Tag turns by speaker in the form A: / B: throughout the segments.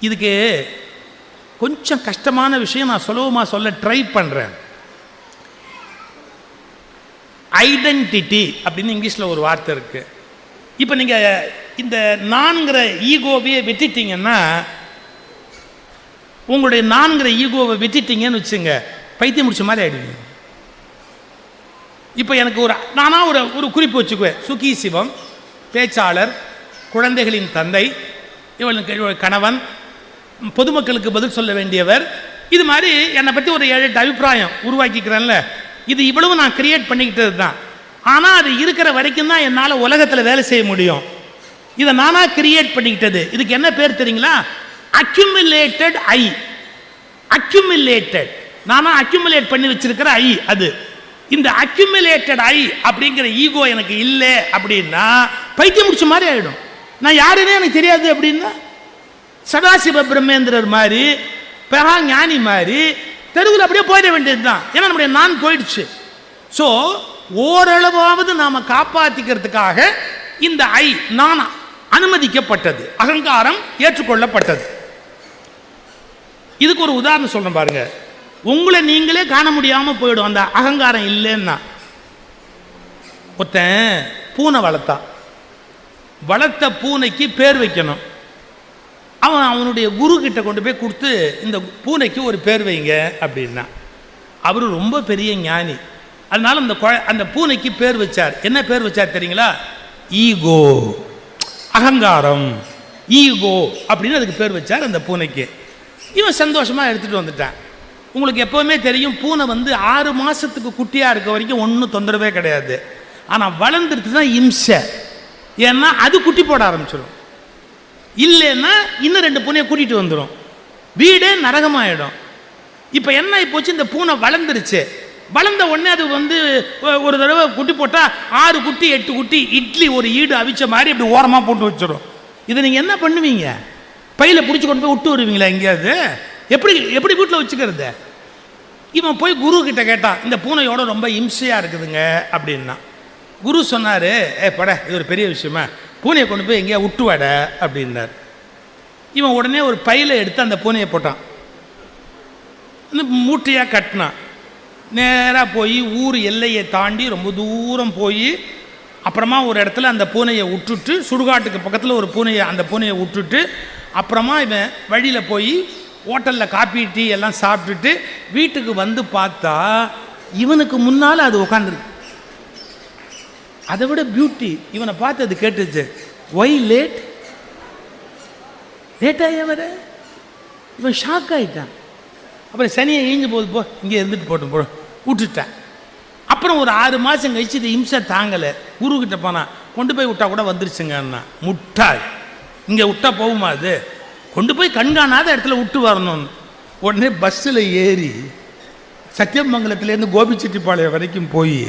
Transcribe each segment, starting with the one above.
A: இதுக்கு கொஞ்சம் கஷ்டமான விஷயம் நான் சுலபமாக சொல்ல ட்ரை பண்ணுறேன் ஐடென்டிட்டி அப்படின்னு இங்கிலீஷில் ஒரு வார்த்தை இருக்குது இப்போ நீங்கள் இந்த நான்கிற ஈகோவையே வெட்டிட்டீங்கன்னா உங்களுடைய நான்கிற ஈகோவை வெட்டிட்டீங்கன்னு வச்சுங்க பைத்தியம் முடிச்ச மாதிரி ஆகிடுவீங்க இப்போ எனக்கு ஒரு நானா ஒரு ஒரு குறிப்பு வச்சுக்குவேன். சுகி சிவம் பேச்சாளர் குழந்தைகளின் தந்தை இவளுக்கு இவள் கணவன் பொதுமக்களுக்கு பதில் சொல்ல வேண்டியவர் இது மாதிரி என்னை பற்றி ஒரு ஏழு எட்டு அபிப்பிராயம் உருவாக்கிக்கிறேன்ல. இது இவ்வளவு நான் கிரியேட் பண்ணிக்கிட்டது தான் ஆனால் அது இருக்கிற வரைக்கும் தான் என்னால் உலகத்தில் வேலை செய்ய முடியும். இதை நானாக கிரியேட் பண்ணிக்கிட்டது. இதுக்கு என்ன பேர் தெரியுங்களா? அக்யூமுலேட்டட் ஐ அக்யூமுலேட்டட் நானாக அக்யூமுலேட் பண்ணி வச்சிருக்கிற ஐ அது. இந்த அக்யூமுலேட்டட் ஐ அப்படிங்கிற ஈகோ எனக்கு இல்லை அப்படின்னா பைத்தியம் முடிச்ச மாதிரி ஆகிடும் நான் யாருன்னே எனக்கு தெரியாது அப்படின்னா சதாசிவ பிரம்மேந்திரர் மாதிரி பெரா ஞானி மாதிரி தெருவில் அப்படியே போயிட வேண்டியது தான் ஏன்னா நம்முடைய நான் போயிடுச்சு. ஸோ ஓரளவாவது நாம் காப்பாற்றிக்கிறதுக்காக இந்த ஐ நான் அனுமதிக்கப்பட்டது. அகங்காரம் ஏற்றுக்கொள்ளப்பட்டது. இதுக்கு ஒரு உதாரணம் சொல்கிறேன் பாருங்க. உங்களை நீங்களே காண முடியாமல் போயிடும். அந்த அகங்காரம் இல்லைன்னா. ஒருத்தன் பூனை வளர்த்தா. வளர்த்த பூனைக்கு பேர் வைக்கணும். அவன் அவனுடைய குரு கிட்ட கொண்டு போய் கொடுத்து இந்த பூனைக்கு ஒரு பேர் வைங்க அப்படின்னா. அவர் ரொம்ப பெரிய ஞானி. அதனால அந்த குழ அந்த பூனைக்கு பேர் வச்சார். என்ன பேர் வச்சார் தெரியுங்களா? ஈகோ. அகங்காரம். ஈகோ அப்படின்னு அதுக்கு பேர் வச்சார் அந்த பூனைக்கு. இவன் சந்தோஷமாக எடுத்துகிட்டு வந்துட்டான். உங்களுக்கு எப்போவுமே தெரியும் பூனை வந்து ஆறு மாதத்துக்கு குட்டியாக இருக்க வரைக்கும் ஒன்றும் தொந்தரவே கிடையாது. ஆனால் வளர்ந்துருச்சுன்னா இம்சை. ஏன்னா அது குட்டி போட ஆரம்பிச்சிடும் இல்லைன்னா இன்னும் ரெண்டு பூனையை கூட்டிகிட்டு வந்துடும் வீடே நரகமாயிடும். இப்போ என்ன போச்சு? இந்த பூனை வளர்ந்துருச்சு. வளர்ந்த உடனே அது வந்து ஒரு தடவை குட்டி போட்டால் ஆறு குட்டி எட்டு குட்டி இட்லி ஒரு ஈடு அவிச்ச மாதிரி இப்படி ஓரமாக போட்டு வச்சிடும் இதை நீங்கள் என்ன பண்ணுவீங்க? பையில பிடிச்சி கொண்டு போய் விட்டு வருவீங்களா எங்கேயாவது? எப்படி எப்படி வீட்டில் வச்சுக்கிறது? இவன் போய் குரு கிட்ட கேட்டான் இந்த பூனையோட ரொம்ப இம்சையாக இருக்குதுங்க அப்படின்னா. குரு சொன்னார் ஏ பட இது ஒரு பெரிய விஷயமா? பூனையை கொண்டு போய் எங்கேயா விட்டு வாட அப்படின்னார். இவன் உடனே ஒரு பையில எடுத்து அந்த பூனையை போட்டான். மூட்டையாக கட்டினான். நேராக போய் ஊர் எல்லையை தாண்டி ரொம்ப தூரம் போய் அப்புறமா ஒரு இடத்துல அந்த பூனையை விட்டுட்டு சுடுகாட்டுக்கு பக்கத்தில் ஒரு பூனையை அந்த பூனையை விட்டுட்டு அப்புறமா இவன் வழியில் போய் ஹோட்டலில் காப்பி டீ எல்லாம் சாப்பிட்டுட்டு வீட்டுக்கு வந்து பார்த்தா இவனுக்கு முன்னால் அது உட்காந்துருக்கு அதை விட பியூட்டி இவனை பார்த்து அது கேட்டுச்சு ஒய் லேட் லேட்டாக வர இவன் ஷாக் ஆகிட்டான் அப்புறம் சனியை ஈஞ்சு போகுது போ இங்கே இருந்துட்டு போட்டு போ. விட்டுட்டேன். அப்புறம் ஒரு ஆறு மாதம் கழிச்சு இது இம்சை தாங்கலை. குருக்கிட்ட போனான் கொண்டு போய் விட்டா கூட வந்துருச்சுங்கண்ணா. முட்டாள். இங்கே விட்டா போகுமா அது? கொண்டு போய் கண்காணாத இடத்துல விட்டு வரணும்னு. உடனே பஸ்ஸில் ஏறி சத்தியமங்கலத்துலேருந்து கோபிச்செட்டிப்பாளையம் வரைக்கும் போய்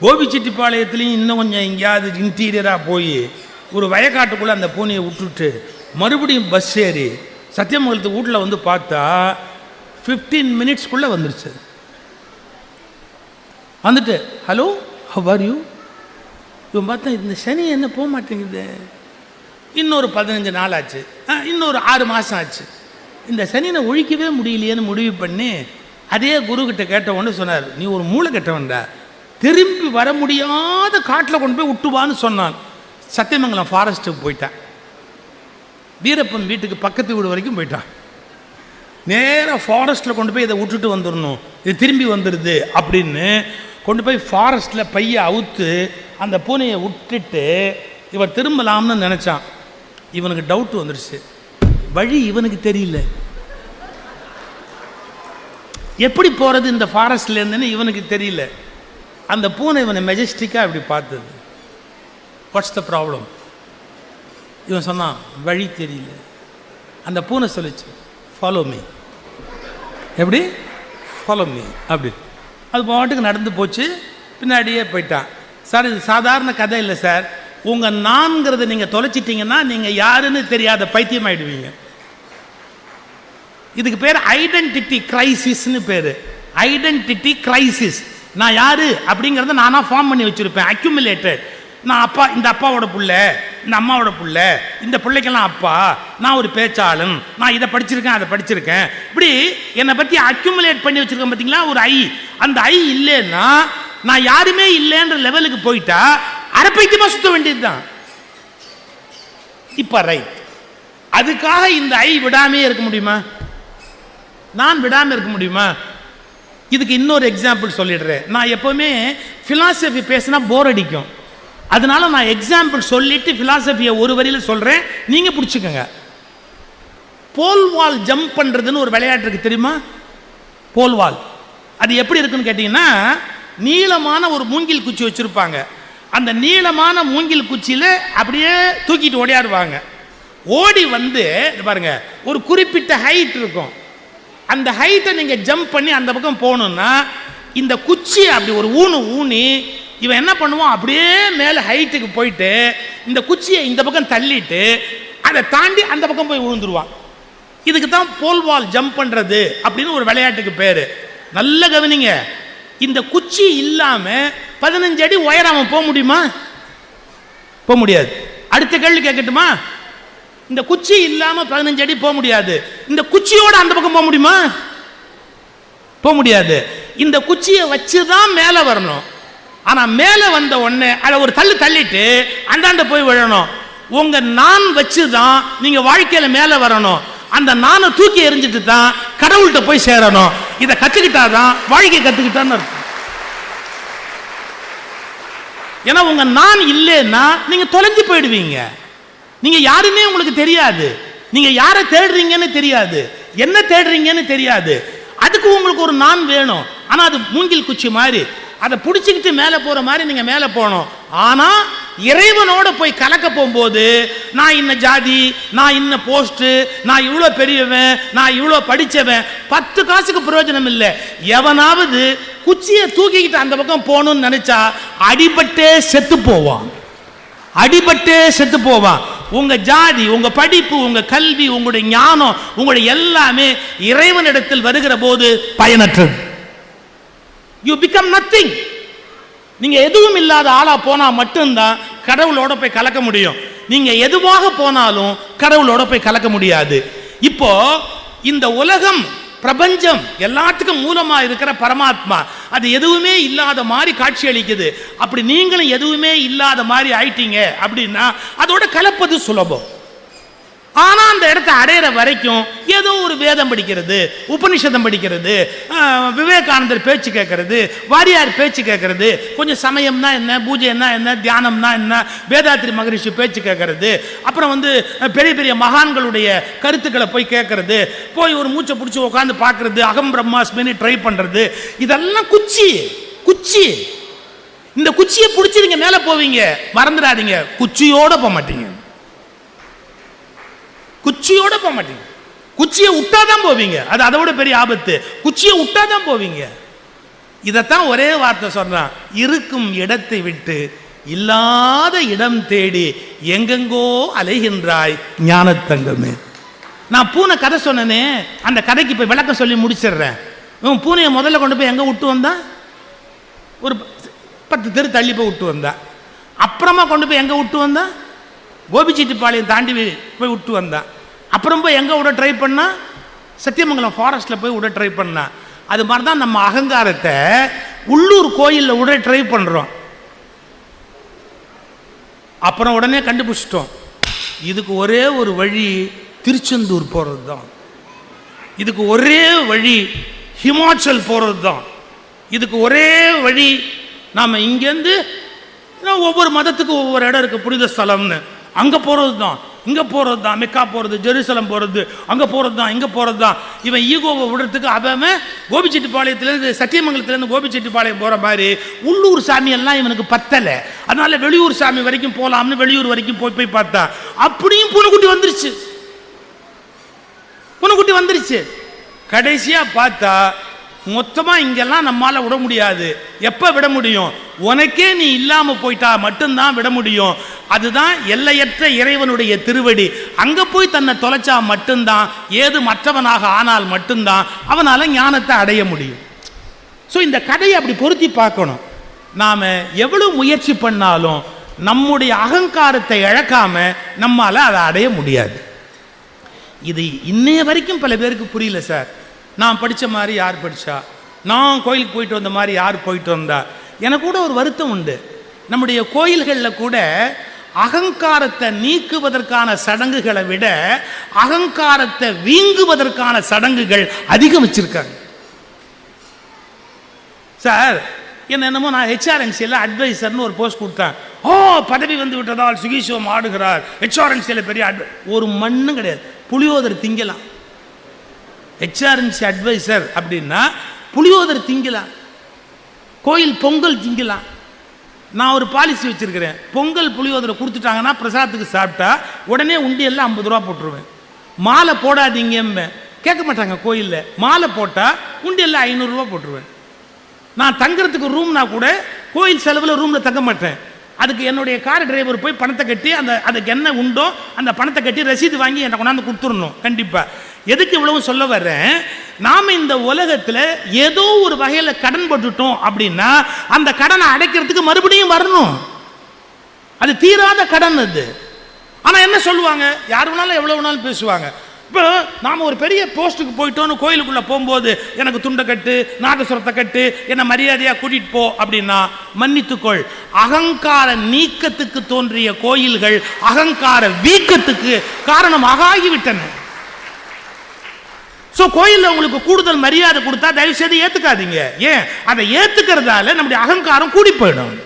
A: கோபிச்செட்டிப்பாளையத்துலேயும் இன்னும் கொஞ்சம் எங்கேயாவது இன்டீரியராக போய் ஒரு வயக்காட்டுக்குள்ளே அந்த பூனையை விட்டுட்டு மறுபடியும் பஸ் ஏறி சத்தியமங்கலத்து வீட்டில் வந்து பார்த்தா ஃபிஃப்டீன் மினிட்ஸ்க்குள்ளே வந்துருச்சு. வந்துட்டு ஹலோ ஹவ் ஆர் யூ இவன் பார்த்தா இந்த சனி என்ன போக மாட்டேங்குது? இன்னொரு பதினஞ்சு நாள் ஆச்சு. ஆ, இன்னொரு ஆறு மாதம் ஆச்சு. இந்த சனியை ஒழிக்கவே முடியலையேன்னு முடிவு பண்ணி அதே குரு கேட்டவொன்னு கேட்ட உடனே சொன்னார் நீ ஒரு மூளை கெட்டவன்டா. திரும்பி வர முடியாத காட்டில் கொண்டு போய் விட்டுவான்னு சொன்னான். சத்தியமங்கலம் ஃபாரஸ்ட்டுக்கு போயிட்டான். வீரப்பன் வீட்டுக்கு பக்கத்து வீடு வரைக்கும் போயிட்டான். நேராக ஃபாரஸ்ட்டில் கொண்டு போய் இதை விட்டுட்டு வந்துடணும். இது திரும்பி வந்துடுது அப்படின்னு கொண்டு போய் ஃபாரஸ்ட்டில் பையை அவுத்து அந்த பூனையை விட்டுட்டு இவர் திரும்பலாம்னு நினச்சான். இவனுக்கு டவுட் வந்துடுச்சு வழி இவனுக்கு தெரியல. எப்படி போகிறது இந்த ஃபாரஸ்ட்லேருந்துன்னு இவனுக்கு தெரியல. அந்த பூனை இவனை மெஜஸ்டிக்காக இப்படி பார்த்தது. வாட்ஸ் த ப்ராப்ளம் இவன் சொன்னான் வழி தெரியல. அந்த பூனை சொல்லிச்சு ஃபாலோ மீ எப்படி? ஃபாலோ மீ அப்படி. அது பாட்டுக்கு நடந்து போச்சு பின்னாடியே போயிட்டான். சார் இது சாதாரண கதை இல்லை சார். உங்கள் நான்கிறத நீங்கள் தொலைச்சிட்டிங்கன்னா நீங்கள் யாருன்னு தெரியாத பைத்தியம் ஆயிடுவீங்க இதுக்கு பேர் ஐடென்டிட்டி கிரைசிஸ்னு பேர். ஐடென்டிட்டி கிரைசிஸ் நான் யாரு அப்படிங்கிறத நானாக ஃபார்ம் பண்ணி வச்சுருப்பேன். அக்யூமுலேட்டட் நான் அப்பா இந்த அப்பாவோட புள்ள இந்த அம்மாவோட புள்ள இந்த பிள்ளைக்கெல்லாம் அப்பா நான் ஒரு பேச்சாளன் நான் இதை படிச்சிருக்கேன் அதை படிச்சிருக்கேன். இப்படி என்னை பற்றி அக்யூமுலேட் பண்ணி வச்சிருக்கேன் பார்த்தீங்களா ஒரு ஐ அந்த ஐ இல்லைன்னா நான் யாருமே இல்லைன்ற லெவலுக்கு போயிட்டா அரைப்பைத்தியமா சுத்த வேண்டியது தான் இப்போ ரைட் அதுக்காக இந்த ஐ விடாமே இருக்க முடியுமா? நான் விடாமல் இருக்க முடியுமா? இதுக்கு இன்னொரு எக்ஸாம்பிள் சொல்லிடுறேன். நான் எப்போவுமே ஃபிலாசபி பேசினா போர் அடிக்கும். அதனால நான் எக்ஸாம்பிள் சொல்லிட்டு ஃபிலாசபியை ஒரு வரியில் சொல்கிறேன் நீங்கள் பிடிச்சிக்கோங்க. போல் வால் ஜம்ப் பண்ணுறதுன்னு ஒரு விளையாட்டு இருக்கு தெரியுமா? போல் வால் அது எப்படி இருக்குன்னு கேட்டிங்கன்னா நீளமான ஒரு மூங்கில் குச்சி வச்சுருப்பாங்க. அந்த நீளமான மூங்கில் குச்சியில் அப்படியே தூக்கிட்டு ஓடியாடுவாங்க. ஓடி வந்து இது பாருங்க ஒரு குறிப்பிட்ட ஹைட் இருக்கும். அந்த ஹைட்டை நீங்கள் ஜம்ப் பண்ணி அந்த பக்கம் போகணுன்னா இந்த குச்சி அப்படி ஒரு ஊனு ஊனி இவன் என்ன பண்ணுவான்? அப்படியே மேலே ஹைட்டுக்கு போயிட்டு இந்த குச்சியை இந்த பக்கம் தள்ளிட்டு அதை தாண்டி அந்த பக்கம் போய் விழுந்துருவான். இதுக்கு தான் போல்வால் ஜம்ப் பண்ணுறது அப்படின்னு ஒரு விளையாட்டுக்கு பேர். நல்ல கவனிங்க. இந்த குச்சி இல்லாமல் பதினஞ்சு அடி உயரம் போக முடியுமா? போக முடியாது. அடுத்த கேள்வி கேட்கட்டுமா? இந்த குச்சி இல்லாம பதினஞ்சு அடி போக முடியாது. இந்த குச்சியோட அந்த பக்கம் போக முடியுமா? போக முடியாது. இந்த குச்சியை வச்சு தான் மேலே வரணும். ஆனா மேலே வந்த உடனே அதை ஒரு தள்ளு தள்ளிட்டு அந்தாண்ட போய் விழணும். உங்க நான் வச்சு தான் நீங்க வாழ்க்கையில மேலே வரணும். அந்த நானை தூக்கி எறிஞ்சிட்டு தான் கடவுள்கிட்ட போய் சேரணும். இதை கத்துக்கிட்டாதான் வாழ்க்கை கத்துக்கிட்டான்னு அர்த்தம். ஏன்னா உங்க நான் இல்லைன்னா நீங்க தொலைஞ்சு போயிடுவீங்க. நீங்க யாருன்னே உங்களுக்கு தெரியாது. நீங்க யாரை தேடுறீங்கன்னு தெரியாது. என்ன தேடுறீங்கன்னு தெரியாது. அதுக்கு உங்களுக்கு ஒரு நான் வேணும். ஆனா அது மூங்கில் குச்சி மாதிரி. அதை பிடிச்சிக்கிட்டு மேலே போற மாதிரி நீங்க மேலே போகணும். ஆனா இறைவனோட போய் கலக்க போகும்போது நான் இன்ன ஜாதி நான் இன்ன போஸ்ட் நான் இவ்வளோ பெரியவன் நான் இவ்வளோ படிச்சவன் பத்து காசுக்கு பிரயோஜனம் இல்லை. எவனாவது குச்சியை தூக்கிக்கிட்டு அந்த பக்கம் போகணும்னு நினைச்சா அடிபட்டே செத்து போவான். அடிபட்டே செத்து போவான். உங்க ஜாதி உங்க படிப்பு உங்க கல்வி உங்களுடைய ஞானம் உங்களுடைய எல்லாமே இறைவனிடத்தில் வருகிற போது பயனற்றது. யூ பிகம் நத்திங் நீங்க எதுவும் இல்லாத ஆளா போனா மட்டும்தான் கடவுளோட போய் கலக்க முடியும். நீங்க எதுவாக போனாலும் கடவுளோட போய் கலக்க முடியாது. இப்போ இந்த உலகம் பிரபஞ்சம் எல்லாத்துக்கும் மூலமாக இருக்கிற பரமாத்மா. அது எதுவுமே இல்லாத மாதிரி காட்சி அளிக்குது. அப்படி நீங்களும் எதுவுமே இல்லாத மாதிரி ஆயிட்டீங்க அப்படின்னா அதோட கலப்பது சுலபம். ஆனா அந்த இடத்த அடையிற வரைக்கும் ஏதோ ஒரு வேதம் படிக்கிறது உபனிஷதம் படிக்கிறது விவேகானந்தர் பேச்சு கேட்கறது வாரியார் பேச்சு கேட்கறது கொஞ்சம் சமயம்னா என்ன பூஜைன்னா என்ன தியானம்னா என்ன வேதாத்ரி மகரிஷி பேச்சு கேட்கறது அப்புறம் வந்து பெரிய பெரிய மகான்களுடைய கருத்துக்களை போய் கேட்கறது போய் ஒரு மூச்சை பிடிச்சி உட்காந்து பார்க்கறது அகம் பிரம்மாஸ்மின்னு ட்ரை பண்றது இதெல்லாம் குச்சி குச்சி. இந்த குச்சியை பிடிச்சி மேலே போவீங்க மறந்துடாதீங்க குச்சியோட போக மாட்டீங்க. குச்சியோட போக மாட்டீங்க. குச்சியை விட்டா தான் போவீங்க. அது அதை விட பெரிய ஆபத்து. குச்சியை விட்டா தான் போவீங்க. இதைத்தான் ஒரே வார்த்தை சொல்றான். இருக்கும் இடத்தை விட்டு இல்லாத இடம் தேடி எங்கெங்கோ அலைகின்றாய் ஞானத்தங்கமே. நான் பூனை கதை சொன்னனே. அந்த கதைக்கு இப்போ விளக்கம் சொல்லி முடிச்சிடுறேன். இவன் பூனையை முதல்ல கொண்டு போய் எங்கே விட்டு வந்தான்? ஒரு பத்து தெரு தள்ளி போய் விட்டு வந்தான். அப்புறமா கொண்டு போய் எங்கே விட்டு வந்தான்? கோபிச்செட்டிப்பாளையம் தாண்டி போய் விட்டு வந்தான். அப்புறம் போய் எங்கே விட ட்ரை பண்ணால் சத்தியமங்கலம் ஃபாரஸ்ட்டில் போய் விட ட்ரை பண்ணா. அது மாதிரி தான் நம்ம அகங்காரத்தை உள்ளூர் கோயிலில் விட ட்ரை பண்ணுறோம் அப்புறம் உடனே கண்டுபிடிச்சிட்டோம். இதுக்கு ஒரே ஒரு வழி திருச்செந்தூர் போகிறது தான் இதுக்கு ஒரே வழி ஹிமாச்சல் போகிறது தான் இதுக்கு ஒரே வழி நாம் இங்கேருந்து ஒவ்வொரு மதத்துக்கும் ஒவ்வொரு இடம் இருக்குது புனித ஸ்தலம்னு. அங்கே போகிறது தான் இங்கே போகிறது தான் மெக்கா போகிறது ஜெருசலம் போகிறது அங்கே போகிறது தான் இங்கே போகிறது தான் இவன் ஈகோவை விடுறதுக்கு அவன் கோபிச்செட்டிப்பாளையத்துலேருந்து சத்தியமங்கலத்துலேருந்து கோபிச்செட்டிப்பாளையம் போகிற மாதிரி உள்ளூர் சாமியெல்லாம் இவனுக்கு பத்தலை. அதனால் வெளியூர் சாமி வரைக்கும் போகலாம்னு வெளியூர் வரைக்கும் போய் போய் பார்த்தா அப்படியும் பூனைக்குட்டி வந்துருச்சு. பூனைக்குட்டி வந்துருச்சு. கடைசியாக பார்த்தா மொத்தமா இங்கெல்லாம் நம்மால விட முடியாது. எப்ப விட முடியும்? உனக்கே நீ இல்லாம போயிட்டா மட்டும்தான் விட முடியும். அதுதான் எல்லையற்ற இறைவனுடைய திருவடி. அங்க போய் தன்னை தொலைச்சா மட்டும்தான் ஏது மற்றவனாக ஆனால் மட்டும்தான் அவனால ஞானத்தை அடைய முடியும். ஸோ இந்த கதையை அப்படி பொருத்தி பார்க்கணும். நாம் எவ்வளவு முயற்சி பண்ணாலும் நம்முடைய அகங்காரத்தை இழக்காம நம்மால அதை அடைய முடியாது. இது இன்னைய வரைக்கும் பல பேருக்கு புரியல சார். நான் படித்த மாதிரி யார் படித்தா நான் கோயிலுக்கு போயிட்டு வந்த மாதிரி யார் போயிட்டு வந்தா? எனக்கு கூட ஒரு வருத்தம் உண்டு. நம்முடைய கோயில்களில் கூட அகங்காரத்தை நீக்குவதற்கான சடங்குகளை விட அகங்காரத்தை வீங்குவதற்கான சடங்குகள் அதிகம் வச்சிருக்காங்க. சார் என்ன என்னமோ நான் ஹெச்ஆர்என்சியில் அட்வைசர்னு ஒரு போஸ்ட் கொடுத்தேன். ஓ பதவி வந்து விட்டதால் சுகீஷுவம் ஆடுகிறார். ஹெச்ஆர்என்சியில் பெரிய அட்வை ஒரு மண்ணும் கிடையாது. புளியோதர் திங்கலாம். ஹெச்ஆர்என்சி அட்வைசர் அப்படின்னா புளியோதர் திங்கலாம் கோயில் பொங்கல் திங்கலாம் நான் ஒரு பாலிசி வச்சிருக்கிறேன். பொங்கல் புளியோதரை கொடுத்துட்டாங்கன்னா பிரசாதத்துக்கு சாப்பிட்டா உடனே உண்டியெல்லாம் ஐம்பது ரூபா போட்டுருவேன். மாலை போடாதீங்க கேட்க மாட்டாங்க கோயிலில். மாலை போட்டால் உண்டியெல்லாம் ஐநூறுரூவா போட்டுருவேன். நான் தங்குறதுக்கு ரூம்னா கூட கோயில் செலவில் ரூமில் தங்க மாட்டேன். அதுக்கு என்னுடைய கார் டிரைவர் போய் பணத்தை கட்டி அந்த அதுக்கு என்ன உண்டோ அந்த பணத்தை கட்டி ரசீது வாங்கி என்னை கொண்டாந்து கொடுத்துடணும். கண்டிப்பாக எதுக்கு இவ்வளவு சொல்ல வர்றேன்? நாம் இந்த உலகத்தில் ஏதோ ஒரு வகையில் கடன் போட்டுட்டோம் அப்படின்னா அந்த கடனை அடைக்கிறதுக்கு மறுபடியும் வரணும். அது தீராத கடன் அது. ஆனால் என்ன சொல்லுவாங்க? யார் வேணாலும் எவ்வளோ வேணாலும் பேசுவாங்க. இப்போ நாம் ஒரு பெரிய போஸ்ட்டுக்கு போயிட்டோன்னு கோயிலுக்குள்ளே போகும்போது எனக்கு துண்டை கட்டு நாகசுரத்தை கட்டு என்னை மரியாதையாக கூட்டிகிட்டு போ அப்படின்னா மன்னித்துக்கொள். அகங்கார நீக்கத்துக்கு தோன்றிய கோயில்கள் அகங்கார வீக்கத்துக்கு காரணமாக ஆகிவிட்டன ஸோ கோயிலில் உங்களுக்கு கூடுதல் மரியாதை கொடுத்தா தயவு செய்து ஏற்றுக்காதீங்க ஏன்? அதை ஏற்றுக்கிறதால நம்முடைய அகங்காரம் கூடி போயிடும்.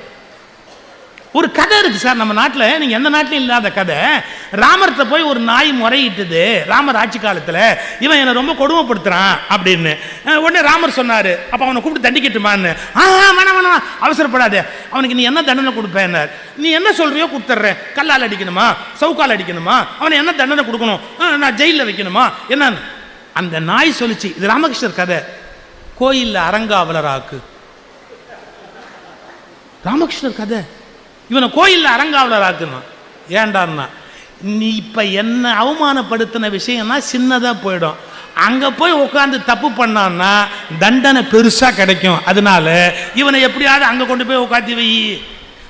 A: ஒரு கதை இருக்கு சார் நம்ம நாட்டில். நீங்கள் எந்த நாட்டிலும் இல்லாத கதை. ராமர்கிட்ட போய் ஒரு நாய் முறையிட்டுது. ராமர் ஆட்சி காலத்தில். இவன் என்னை ரொம்ப கொடுமைப்படுத்துறான் அப்படின்னு. உடனே ராமர் சொன்னார் அப்போ அவனை கூப்பிட்டு தண்டிக்கட்டுமான்னு. ஆ வேணாம் வேணாம் அவசரப்படாது. அவனுக்கு நீ என்ன தண்டனை கொடுப்பேன்னார் நீ என்ன சொல்கிறியோ கொடுத்துட்றேன். கல்லால் அடிக்கணுமா? சவுக்கால் அடிக்கணுமா? அவனை என்ன தண்டனை கொடுக்கணும்? ஆ, நான் ஜெயிலில் வைக்கணுமா? என்னன்னு. அந்த நாய் சொல்லிச்சு இது ராமகிருஷ்ணர் கதை. கோயிலில் அரங்காவலராக்கு ராமகிருஷ்ணர் கதை. இவனை கோயிலில் அரங்காவலர் ஆக்கணும் ஏண்டான்னா நீ இப்போ என்ன அவமானப்படுத்தின விஷயம்னா சின்னதாக போயிடும். அங்கே போய் உட்காந்து தப்பு பண்ணான்னா தண்டனை பெருசாக கிடைக்கும். அதனால இவனை எப்படியாவது அங்கே கொண்டு போய் உட்காந்து வை.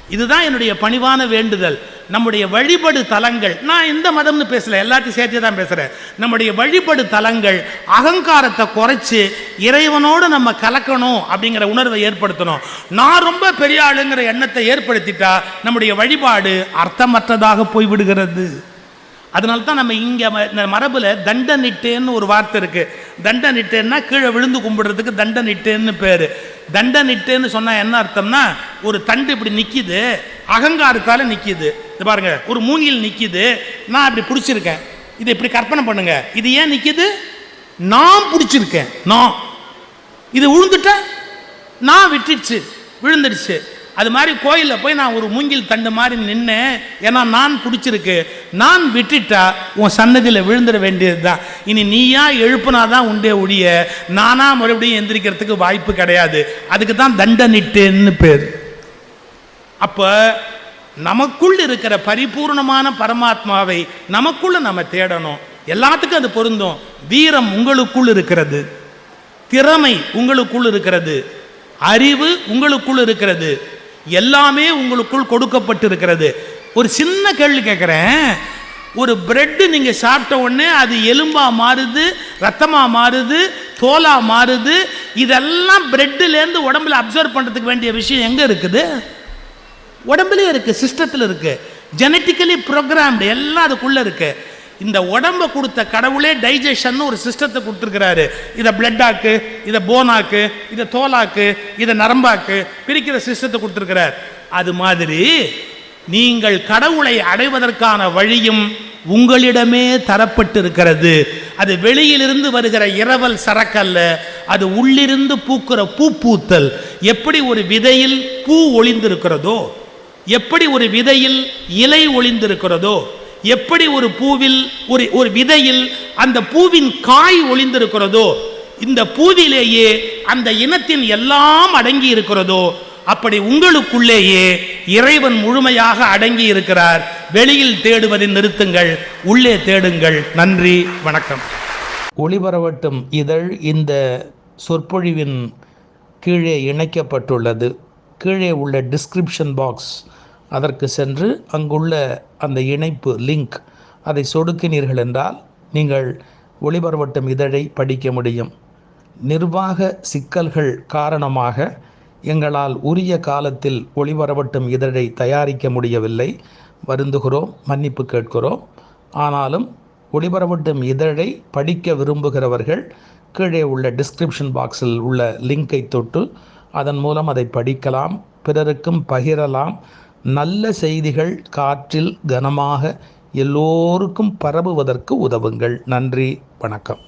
A: இதுதான் என்னுடைய பணிவான வேண்டுதல். நம்முடைய வழிபடு தலங்கள். நான் எந்த மதம்னு பேசல எல்லாத்தையும் சேர்த்து தான் பேசுகிறேன் நம்முடைய வழிபடு தலங்கள் அகங்காரத்தை குறைச்சு இறைவனோடு நம்ம கலக்கணும் அப்படிங்கிற உணர்வை ஏற்படுத்தணும். நான் ரொம்ப பெரிய ஆளுங்கிற எண்ணத்தை ஏற்படுத்திட்டா நம்முடைய வழிபாடு அர்த்தமற்றதாக போய்விடுகிறது. அதனால தான் நம்ம இங்கே இந்த மரபில் தண்டனிட்டேன்னு ஒரு வார்த்தை இருக்குது தண்டனிட்டேன்னா கீழே விழுந்து கும்பிடுறதுக்கு தண்டனிட்டேன்னு பேர். தண்டனிட்டேன்னு சொன்னால் என்ன அர்த்தம்னா ஒரு தண்டு இப்படி நிற்கிது அகங்காரத்தால் நிற்கிது இது பாருங்க ஒரு மூங்கில் நிற்கிது நான் இப்படி பிடிச்சிருக்கேன். இது இப்படி கற்பனை பண்ணுங்க. இது ஏன் நிற்கிது நான் பிடிச்சிருக்கேன். நான். இது விழுந்துட்டேன் நான் விட்டுடுச்சு விழுந்துடுச்சு. அது மாதிரி கோயிலில் போய் நான் ஒரு மூங்கில் தண்டு மாதிரி நின்னேன். ஏன்னா நான் பிடிச்சிருக்கு. நான் விட்டுட்டா உன் சன்னதியில் விழுந்துட வேண்டியது தான் இனி நீயா எழுப்புனாதான் உண்டே ஒழிய நானா மறுபடியும் எந்திரிக்கிறதுக்கு வாய்ப்பு கிடையாது. அதுக்கு தான் தண்டனிட்டுன்னு பேர். அப்போ நமக்குள் இருக்கிற பரிபூர்ணமான பரமாத்மாவை நமக்குள்ள நம்ம தேடணும். எல்லாத்துக்கும் அது பொருந்தும். வீரம் உங்களுக்குள் இருக்கிறது. திறமை உங்களுக்குள் இருக்கிறது. அறிவு உங்களுக்குள் இருக்கிறது. எல்லாமே உங்களுக்குள் கொடுக்கப்பட்டு இருக்கிறது ஒரு சின்ன கேள்வி கேட்குறேன். ஒரு பிரெட்டு நீங்கள் சாப்பிட்ட உடனே அது எலும்பாக மாறுது ரத்தமாக மாறுது தோலா மாறுது. இதெல்லாம் பிரெட்டுலேருந்து உடம்புல அப்சர்வ் பண்ணுறதுக்கு வேண்டிய விஷயம் எங்கே இருக்குது? உடம்புலேயே இருக்குது சிஸ்டத்தில் இருக்குது ஜெனட்டிக்கலி ப்ரோக்ராம்டு எல்லாம் அதுக்குள்ளே இருக்குது இந்த உடம்பை கொடுத்த கடவுளே டைஜஷன் ஒரு சிஸ்டத்தை கொடுத்துருக்கிறாரு. இதை பிளட்டாக்கு இதை போனாக்கு இதை தோலாக்கு இதை நரம்பாக்கு பிரிக்கிற சிஸ்டத்தை கொடுத்துருக்கிறார். அது மாதிரி நீங்கள் கடவுளை அடைவதற்கான வழியும் உங்களிடமே தரப்பட்டு இருக்கிறது அது வெளியிலிருந்து வருகிற இரவல் சரக்கல்ல அது உள்ளிருந்து பூக்கிற பூ பூத்தல். எப்படி ஒரு விதையில் பூ ஒளிந்திருக்கிறதோ எப்படி ஒரு விதையில் இலை ஒளிந்திருக்கிறதோ எப்படி ஒரு பூவில் ஒரு ஒரு விதையில் அந்த பூவின் காய் ஒளிந்திருக்கிறதோ இந்த பூவிலேயே அந்த இனத்தின் எல்லாம் அடங்கி இருக்கிறதோ அப்படி உங்களுக்குள்ளேயே இறைவன் முழுமையாக அடங்கி இருக்கிறார். வெளியில் தேடுவதை நிறுத்துங்கள் உள்ளே தேடுங்கள். நன்றி வணக்கம். ஒளிபரவட்டும் இதழ் இந்த சொற்பொழிவின் கீழே இணைக்கப்பட்டுள்ளது. கீழே உள்ள டிஸ்கிரிப்ஷன் பாக்ஸ் அதற்கு சென்று அங்குள்ள அந்த இணைப்பு லிங்க் அதை சொடுக்கினீர்கள் என்றால் நீங்கள் ஒளிபரவட்டும் இதழை படிக்க முடியும். நிர்வாக சிக்கல்கள் காரணமாக எங்களால் உரிய காலத்தில் ஒளிபரவட்டும் இதழை தயாரிக்க முடியவில்லை. வருந்துகிறோம் மன்னிப்பு கேட்கிறோம். ஆனாலும் ஒளிபரவட்டும் இதழை படிக்க விரும்புகிறவர்கள் கீழே உள்ள டிஸ்கிரிப்ஷன் பாக்ஸில் உள்ள லிங்கை தொட்டு அதன் மூலம் அதை படிக்கலாம் பிறருக்கும் பகிரலாம் நல்ல செய்திகள் காற்றில் கனமாக எல்லோருக்கும் பரவுவதற்கு உதவுங்கள். நன்றி வணக்கம்.